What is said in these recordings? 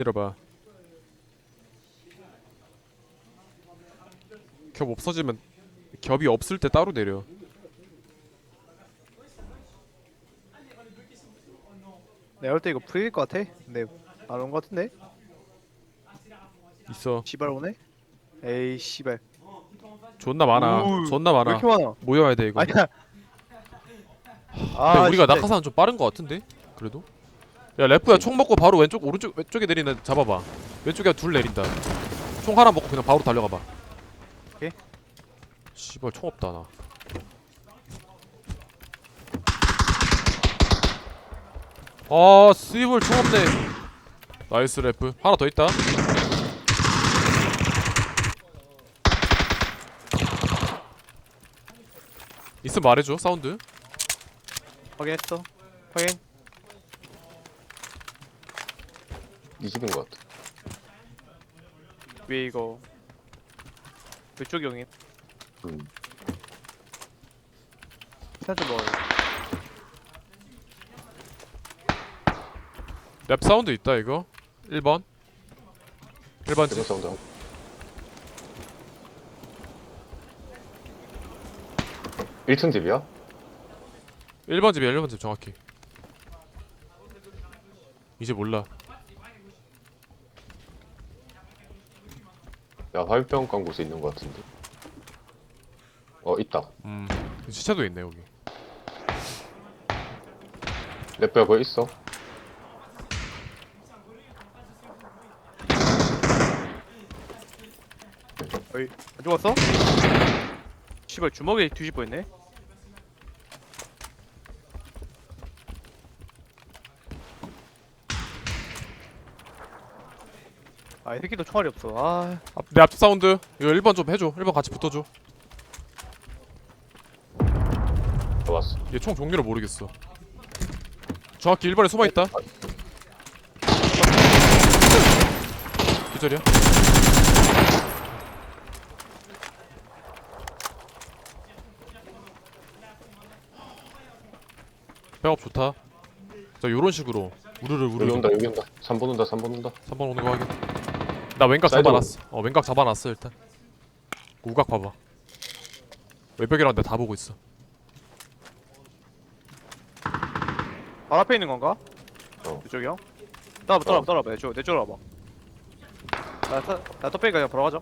내려봐. 겹 없어지면 겹이 없을 때 따로 내려. 내가 볼때 이거 풀릴 것 같아. 근데 안 온 것 같은데? 있어. 씨발 오네? 에이 씨발. 존나 많아. 오, 존나 왜 많아. 이렇게 많아? 모여야 돼 이거. 아니야. 근데 아, 우리가 진짜. 낙하산 좀 빠른 거 같은데? 그래도? 야 래프야 총 먹고 바로 왼쪽 오른쪽 왼쪽에 내리는 애 잡아봐. 왼쪽에 둘 내린다. 총 하나 먹고 그냥 바로 달려가봐. 오케이. 씨발 총 없다 나. 아 스위블 총 없네. 나이스 래프 하나 더 있다. 있으면 말해줘 사운드. 확인했어. 확인. 이 집인 것 같아. 위에 이거 왼쪽 영입. 음. 살짝 먹어요. 랩 사운드 있다 이거 1번 1번 대전 사운드 한. 1층 집이야? 1번 집이야 1번 집 정확히 이제 몰라 야 화염병 간 곳에 있는 것 같은데. 어 있다. 음 시체도 있네 여기 랩뼈 거기 있어. 어이 안 죽었어? 씨발 주먹에 뒤집어 있네. 아, 이 새끼도 총알이 없어. 아, 앞, 내 앞집 사운드. 이거 1번 좀 해줘. 1번 같이 붙어줘. 좋았어. 얘 총 종류를 모르겠어. 정확히 1번에 숨어있다. 기절이야? 백업 좋다. 자 요런 식으로 우르르 여기 우르르. 온다 여기 온다. 3번 온다 3번 온다. 3번 오는 거 확인 나 왼각 사이드 잡아놨어 어 왼각 잡아놨어 일단 우각 봐봐 외벽이랑 내가 다 보고 있어 바로 앞에 있는 건가? 어. 이쪽이요? 따라봐, 따라봐, 어. 따라봐. 내 쪽, 내 쪽으로 와봐. 나, 타, 나 떡배기 그냥 보러 가자.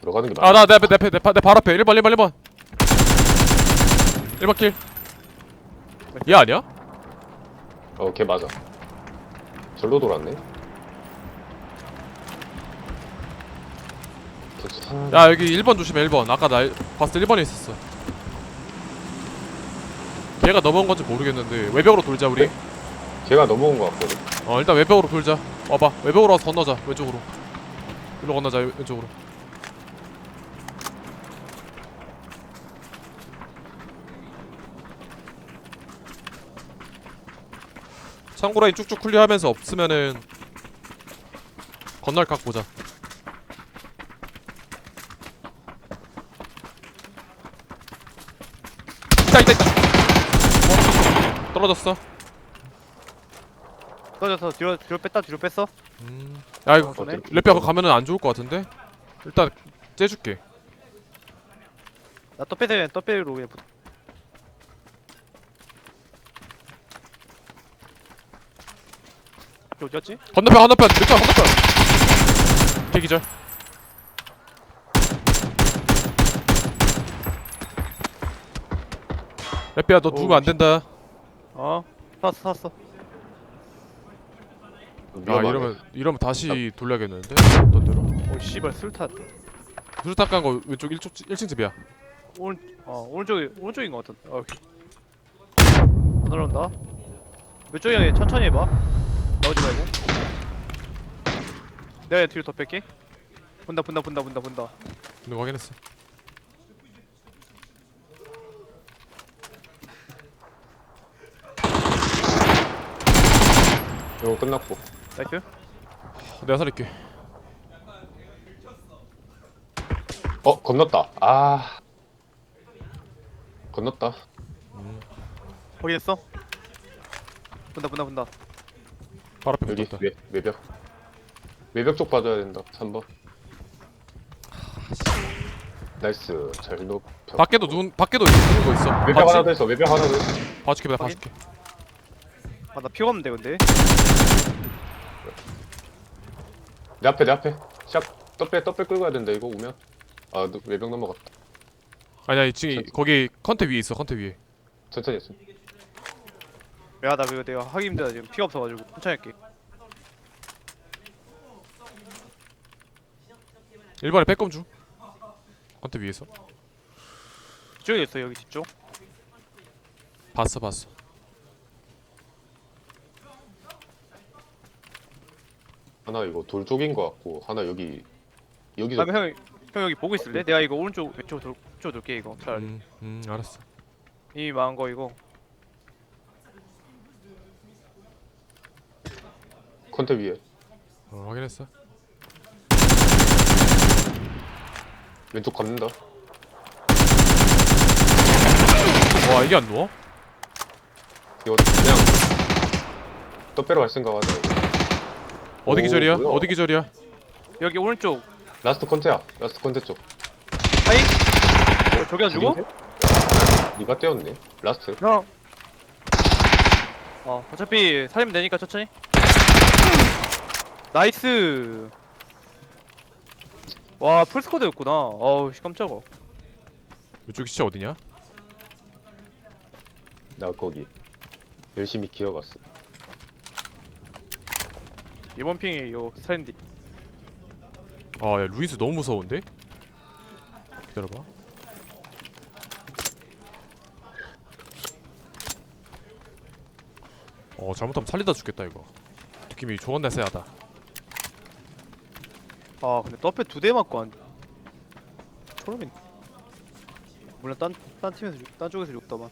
들어가는 게 맞아. 아나 내 앞에 내 앞에 내발 앞에 1번 1번 1번 1번 킬얘 아니야? 어걔 맞아. 절로 돌았네. 괜찮아. 야 여기 1번 조심해 1번. 아까 나 일- 봤을 때 1번에 있었어. 걔가 넘어온 건지 모르겠는데 외벽으로 돌자 우리. 걔가 넘어온 것 같거든. 어 일단 외벽으로 돌자. 와봐. 외벽으로 와서 건너자 왼쪽으로. 일로 건너자 왼- 왼쪽으로. 창고라인 쭉쭉 클리어하면서 없으면은 건널 각 보자 있다 있다 있다 어, 떨어졌어 떨어져서 뒤로, 뒤로 뺐다, 뒤로 뺐어. 음. 야 이거 어, 그러네. 랩뼈 가면은 안 좋을 것 같은데 일단 째줄게 나 떡배기, 떡배기로 그냥 붙어. 이게 어디였지? 건너편 건너편 랩뼈 건너편 대기절 랩뼈야 너 누우면 안 된다 어, 샀어, 샀어. 아 위험하네. 이러면 이러면 다시 돌려야겠는데 어떤 대로 오, 씨발, 술탄. 수류탄 깐거 왼쪽 1쪽 1층 집이야 오른, 어, 오른쪽이, 오른쪽인 것 같은데. 어, 오케이. 안 올라온다. 왼쪽이 형이 천천히 해봐. 나오지 말고. 내가 뒤로 더 뺄게. 본다, 본다, 본다, 본다, 본다. 거 확인했어 이거 끝났고. 나이스. 내가 살릴게 어 건넜다. 아. 건넜다. 확인했어? 본다, 본다, 본다. 바로 앞에 여기 붙었다 외, 외벽 외벽 쪽 봐줘야 된다 3번 나이스 잘 높여 밖에도 누군 밖에도 있는 거 있어 외벽? 하나 더 있어 외벽 하나 더 있어 봐줄게 내가 확인. 봐줄게 아나 피가 없는데 근데. 내 앞에 내 앞에. 샷 떡배 떡배 끌고 가야 된다 이거 오면. 아 너- 외벽 넘어갔다. 아니야 지금 거기 컨테 위에 있어 컨테 위에. 천천히 했음 야나 그거 내가 하기 힘들다 지금. 피가 없어가지고. 천천히 할게. 1번에 빼꼼 중. 컨테 위에서. 이쪽에 있어 여기 집중. 봤어 봤어 하나 이거 돌 쪽인 거 같고 하나 여기 여기서 다음에 형, 형 여기 보고 있을래? 내가 이거 오른쪽 왼쪽 돌, 쪽 돌게 이거. 차라리. 음, 음 알았어. 이미 망한 거 이거. 컨테 위에. 어 확인했어. 왼쪽 걷는다. 와 이게 안 누워? 이거 그냥 떡배로 갈 생각 하자 이거. 어디 오, 기절이야? 뭐야? 어디 기절이야? 여기 오른쪽. 라스트 컨테야. 라스트 컨테 쪽. 하이. 어, 저기 안 죽어? 니가 떼었네. 라스트. 형 어, 어차피 살리면 되니까 천천히. 나이스. 와 풀스쿼드였구나. 어우 씨 깜짝아. 이쪽 시체 어디냐? 나 거기 열심히 기어갔어 이번 핑이 요 스탠디. 아 야 루이스 너무 무서운데? 기다려봐. 어 잘못하면 살리다 죽겠다 이거. 느낌이 좋은 내세하다. 아 근데 떡배 두대 맞고 안 초롬이 물론 딴, 딴 팀에서 죽, 딴 쪽에서 죽더만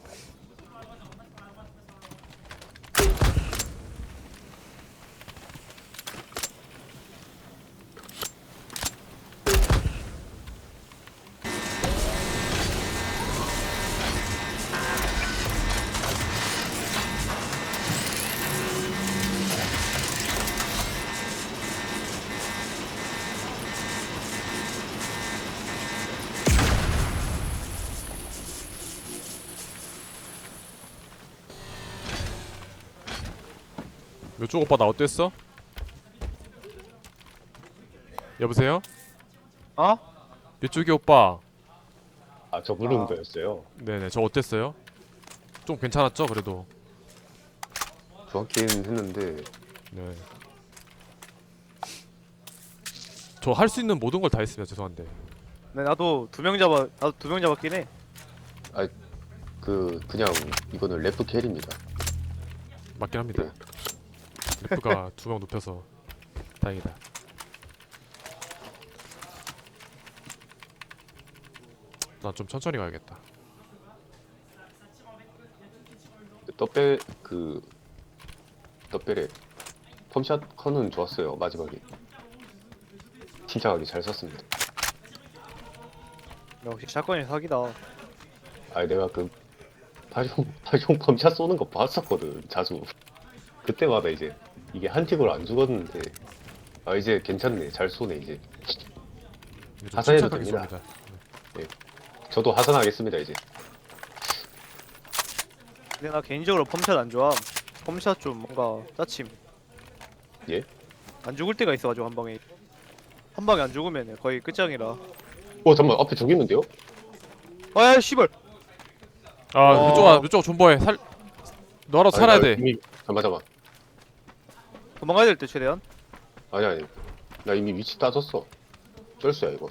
이쪽 오빠 나 어땠어? 여보세요? 아? 이쪽이 오빠 아저 물음도였어요 네네 저 어땠어요? 좀 괜찮았죠 그래도 좋았긴 했는데 네. 저 할 수 있는 모든 걸 다 했습니다 죄송한데 네, 나도 두 명 잡아 나도 두 명 잡았긴 해 그 그냥 이거는 래프 캐리입니다 맞긴 합니다 래프가 두 명 눕혀서 다행이다. 난 좀 천천히 가야겠다. 떡배 그 떡배래 펌샷 컨은 좋았어요 마지막에. 침착하게 잘 쐈습니다. 역시 샷건이 사기다. 아니 내가 그 파종 파종 펌샷 쏘는 거 봤었거든 자주. 그때마다 이제 이게 한 틱으로 안 죽었는데. 아 이제 괜찮네. 잘 쏘네 이제. 이제 좀 하산해도 침착하게 됩니다. 쏩니다. 저도 하산하겠습니다 이제. 근데 나 개인적으로 펌샷 안 좋아 펌샷 좀 뭔가 짜침. 예? 안 죽을 때가 있어가지고 한 방에. 한 방에 안 죽으면 거의 끝장이라. 어 잠깐만. 앞에 저기 있는데요? 아야 씨발. 아 어. 이쪽아 이쪽 존버해. 살 너라도 살아야 나 돼. 이미 잠깐만 잠깐만 도망가야 될 때 최대한. 아니 아니. 나 이미 위치 따졌어. 쩔수야 이거.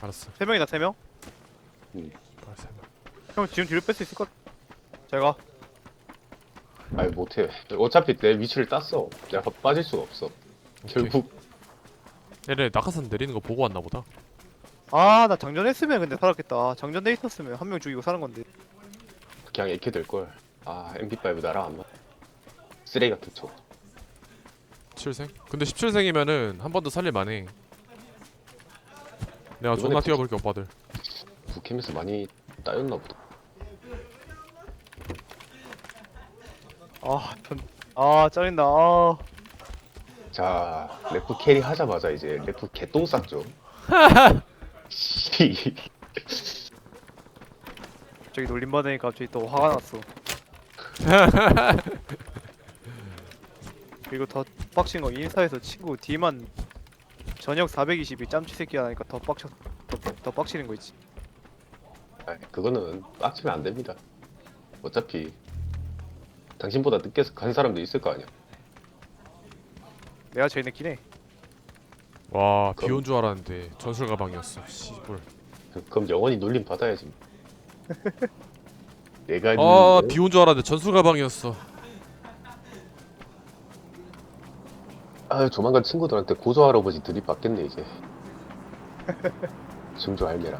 알았어. 세 명이다 세명. 알았어 형 지금 뒤로 뺄 수 있을 것 같- 제가. 아니 못해. 어차피 내 위치를 땄어. 내가 빠질 수가 없어. 결국. 얘네 낙하산 내리는 거 보고 왔나 보다. 아 나 장전했으면 근데 살았겠다. 장전돼 있었으면 한 명 죽이고 사는 건데. 그냥 이렇게 될걸. 아 MP5 나랑 안 맞. 쓰레기 같은 척 7생? 근데 17생이면은 한 번 더 살릴 만해. 내가 존나 부- 뛰어볼게 오빠들. 북캠에서 많이 따였나 보다. 아 전 아 짜린다 아. 자 레프 캐리 하자마자 이제 레프 개똥 쌌죠 씨. 갑자기 놀림 받으니까 갑자기 또 화가 났어. 그리고 더 빡친 거 인스타에서 친구 D만 저녁 420이 짬치 새끼 하니까 더 빡쳐 더, 더 빡치는 거 있지 아, 그거는 빡치면 안 됩니다 어차피 당신보다 늦게 간 사람도 있을 거 아니야 내가 제일 늦긴 해 와, 비 그럼- 온줄 알았는데 전술 가방이었어. 씨발. 그럼 영원히 놀림 받아야지 내가 아, 했는데 비 온 줄 알았는데 전술 가방이었어. 아 조만간 친구들한테 고조 할아버지 드립 받겠네 이제. 증조 할매라.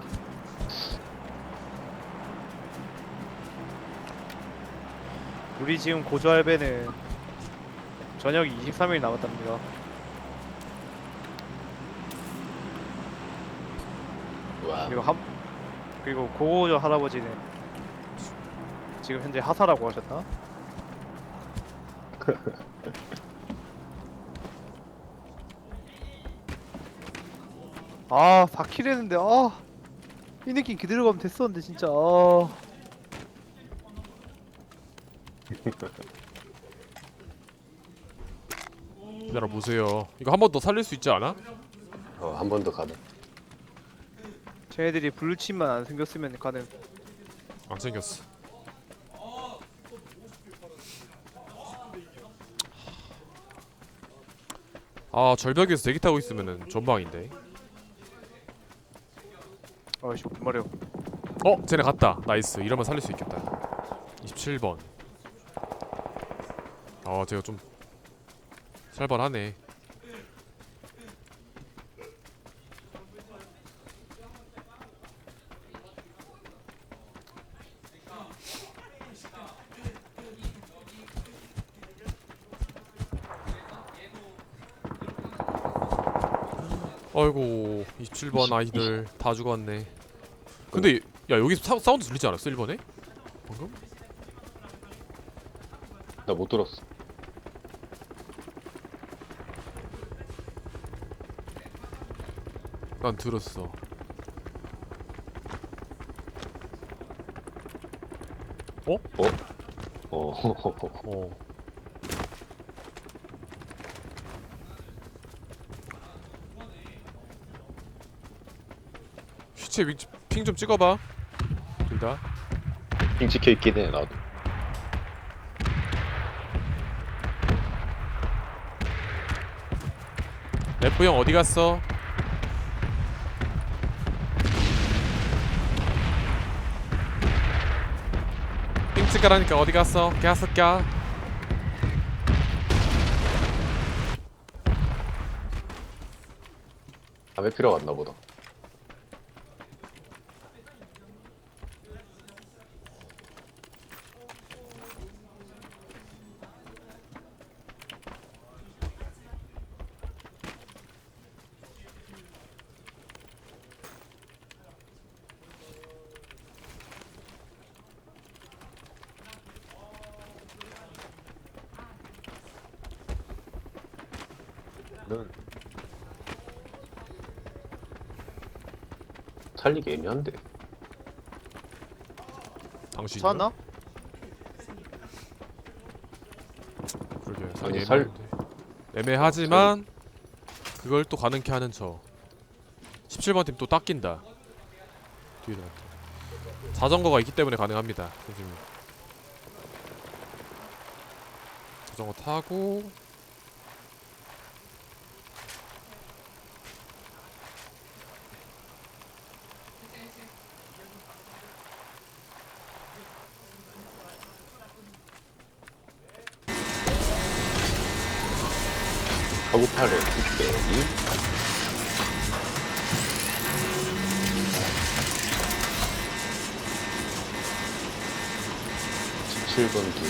우리 지금 고조 할배는 저녁이 23일 남았답니다. 와. 그리고 한 그리고 고고조 할아버지는 지금 현재 하사라고 하셨나? 아 4킬 했는데 아 이 느낌 그대로 가면 됐었는데 진짜 아 기다려 보세요. 이거 한 번 더 살릴 수 있지 않아? 어, 한 번 더 가는 쟤네들이 블루칩만 안 생겼으면 가능 안 생겼어. 아 절벽에서 대기 타고 있으면은 전방인데. 아이씨 말이야 어, 쟤네 갔다. 나이스. 이러면 살릴 수 있겠다. 27번. 아, 제가 좀 살벌하네. 아이고 27번 아이들 다 죽었네. 근데 야 여기서 사, 사운드 들리지 않았어 1번에? 방금? 나 못 들었어. 난 들었어? 어. 어 시체 위치 핑 좀 찍어봐. 둘다. 핑 찍혀 있긴 해 나도. 래프 형 어디 갔어? 핑 찍으라니까 어디 갔어? 개새끼야 담배 피러 갔나 보다 는 살리기 애매한데. 당신이 찾았나? 그러게 아니, 살기 살- 애매한데. 애매하지만 그걸 또 가능케 하는 저 17번 팀 또 닦인다. 뒤에 자전거가 있기 때문에 가능합니다. 선생님 자전거 타고 카구팔에 뚝배기 17번 둘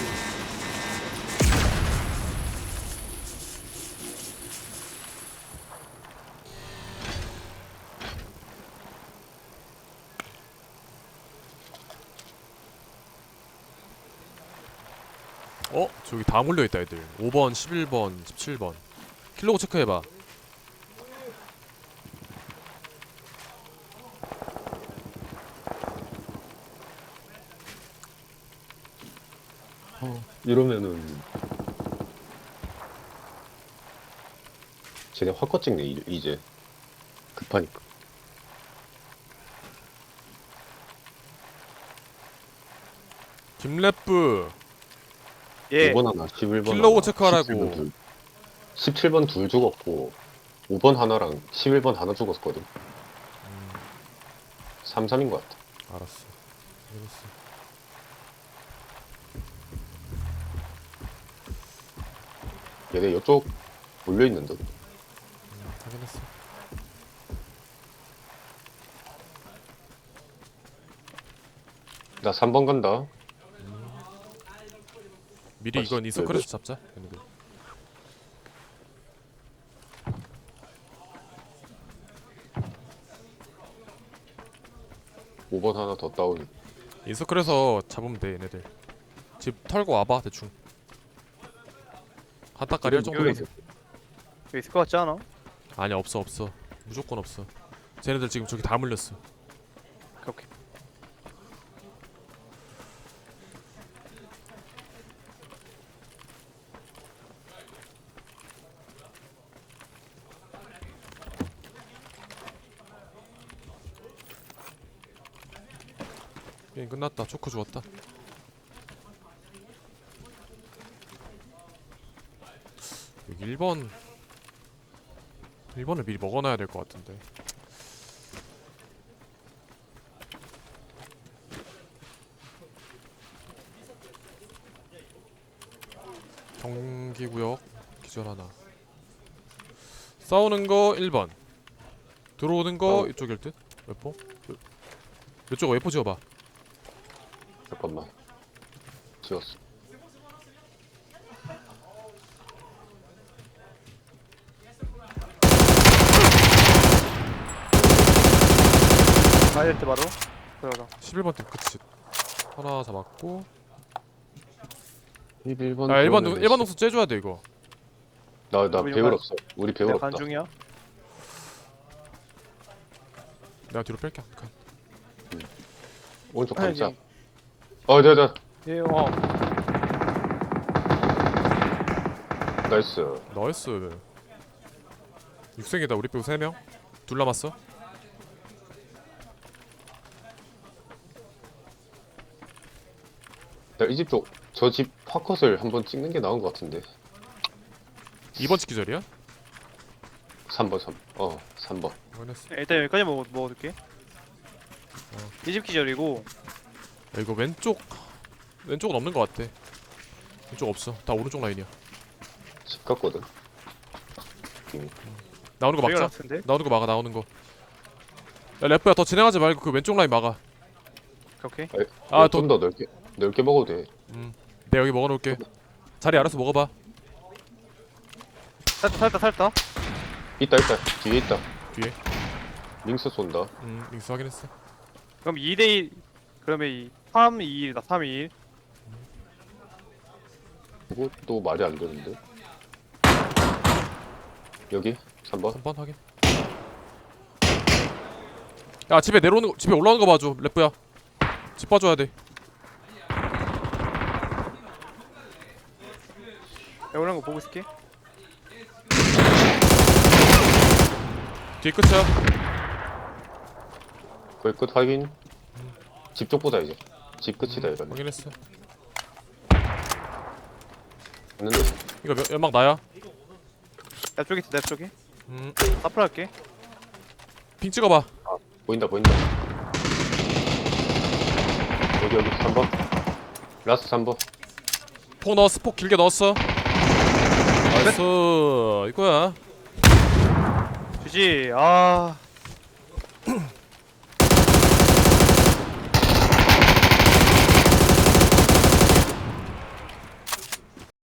어? 저기 다 몰려있다 애들. 5번 11번 17번 킬로그 체크해봐. 이러면은 쟤네 확거 찍네 이- 이제. 급하니까. 김래프. 예. 5번 하나 11번 킬로그 하나, 체크하라고. 17번 둘 17번 둘 죽었고 5번 하나랑 11번 하나 죽었거든. 33인 것 같아. 알았어. 알겠어. 얘네 이쪽 몰려있는 듯 확인했어. 나 3번 간다. 미리 아, 이건 네, 이서클에서 잡자 얘네들. 오번 하나 더 다운. 인서클에서 잡으면 돼 얘네들. 집 털고 와봐 대충. 한타까리 할 정도면 여기 있을 것 같지 않아? 아니 없어 없어. 무조건 없어. 쟤네들 지금 저기 다 물렸어 오케이 오케이 게임 끝났다 초크 주웠다 여기 1번 1번을 미리 먹어놔야 될 것 같은데 경기구역 기절 하나 싸우는 거 1번 들어오는 거 어. 이쪽일 듯? 웨포? 이쪽 웨포 지어봐 지웠어. 때 바로? 들어가. 11번 팀 그치 하나 잡았고. 1번 아 1번 동 1번 동수 째줘야 돼 이거. 나나 우리 배울 가- 없어. 우리 배울 내가 없다. 간중이야 내가 뒤로 뺄게. 한 칸. 오른쪽 감자 어 네 네 예, 어. 나이스. 나이스. 6생이다 우리 빼고 3명. 둘 남았어? 이 집 쪽 저 집 파컷을 한번 찍는 게 나은 것 같은데. 2번 치기 절이야? 3번 3. 어 3번. 확인했어 일단 여기까지 먹어, 먹어둘게. 이 집 기절이고. 야, 이거 왼쪽 왼쪽은 없는 것 같아. 왼쪽 없어. 다 오른쪽 라인이야. 집 갔거든. 나오는 거 막자. 같은데? 나오는 거 막아 나오는 거야 래퍼야 더 진행하지 말고 그 왼쪽 라인 막아. 오케이. 아, 아, 좀더 넓게 넓게 먹어도 돼. 음. 내가 여기 먹어놓을게. 자리 알아서 먹어봐. 살다 살다 살다? 있다 있다. 뒤에 있다. 뒤에. 링스 쏜다. 음 링스 확인했어. 그럼 2대1 그러면 이 3, 2, 1이다 3, 2, 1 그것도 말이 안 되는데. 여기? 3번? 3번 확인. 야 집에 내려오는 거 집에 올라오는 거 봐줘 래퍼야. 집 봐줘야 돼. 야, 오는 거 보고 있을게. 뒤에 끝이야. 거의 끝 확인. 집 쪽 보자 이제. 집 끝이다 이건 확인했어 있는데. 이거 몇- 연막 나야? 내 쪽에 있어 내 쪽에. 음, 앞으로 할게. 핑 찍어봐. 보인다 보인다. 여기 여기 3번. 라스트 3번. 폭 넣었어 폭 길게 넣었어. 나이스. 이거야. 주지 아